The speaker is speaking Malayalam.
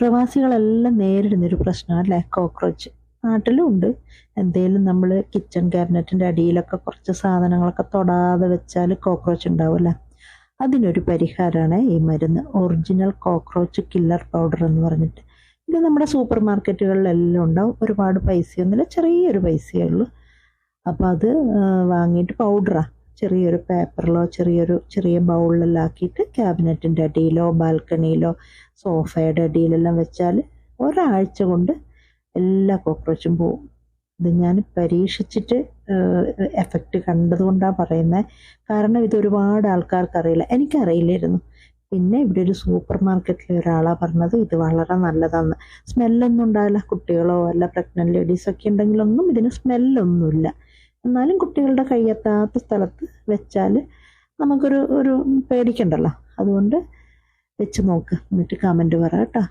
പ്രവാസികളെല്ലാം നേരിടുന്നൊരു പ്രശ്നമാണ് അല്ലേ കോക്രോച്ച് നാട്ടിലും ഉണ്ട്. എന്തേലും നമ്മൾ കിച്ചൺ ക്യാബിനറ്റിന്റെ അടിയിലൊക്കെ കുറച്ച് സാധനങ്ങളൊക്കെ തൊടാതെ വെച്ചാൽ കോക്രോച്ച് ഉണ്ടാവില്ല അതിനൊരു പരിഹാരമാണ് ഈ മരുന്ന്. ഒറിജിനൽ കോക്രോച്ച് കില്ലർ പൗഡർ എന്ന് പറഞ്ഞിട്ട്. ഇത് നമ്മുടെ സൂപ്പർ മാർക്കറ്റുകളിലെല്ലാം ഉണ്ടാവും. ഒരുപാട് പൈസയൊന്നുമില്ല. ചെറിയൊരു പൈസയേ ഉള്ളൂ. അപ്പോൾ അത് വാങ്ങിയിട്ട് പൗഡറാണ് ചെറിയൊരു പേപ്പറിലോ ചെറിയൊരു ചെറിയ ബൗളിലെല്ലാം ആക്കിയിട്ട് ക്യാബിനറ്റിന്റെ അടിയിലോ ബാൽക്കണിയിലോ സോഫയുടെ അടിയിലെല്ലാം വെച്ചാൽ ഒരാഴ്ച കൊണ്ട് എല്ലാ കോക്രോച്ചും പോവും. ഇത് ഞാൻ പരീക്ഷിച്ചിട്ട് എഫക്റ്റ് കണ്ടതുകൊണ്ടാണ് പറയുന്നത് കാരണം ഇത് ഒരുപാട് ആൾക്കാർക്ക് അറിയില്ല. എനിക്കറിയില്ലായിരുന്നു. പിന്നെ ഇവിടെ ഒരു സൂപ്പർ മാർക്കറ്റിലെ ഒരാളാണ് പറഞ്ഞത്. ഇത് വളരെ നല്ലതാണ്. സ്മെല്ലൊന്നും ഉണ്ടാവില്ല. കുട്ടികളോ അല്ല പ്രഗ്നന്റ് ലേഡീസൊക്കെ ഉണ്ടെങ്കിലൊന്നും ഇതിന് സ്മെല്ലൊന്നുമില്ല എന്നാലും കുട്ടികളുടെ കയ്യെത്താത്ത സ്ഥലത്ത് വെച്ചാൽ നമുക്കൊരു ഒരു പേടിക്കണ്ടല്ലോ. അതുകൊണ്ട് വെച്ച് നോക്ക്. എന്നിട്ട് കമന്റ് പറ കേട്ടോ.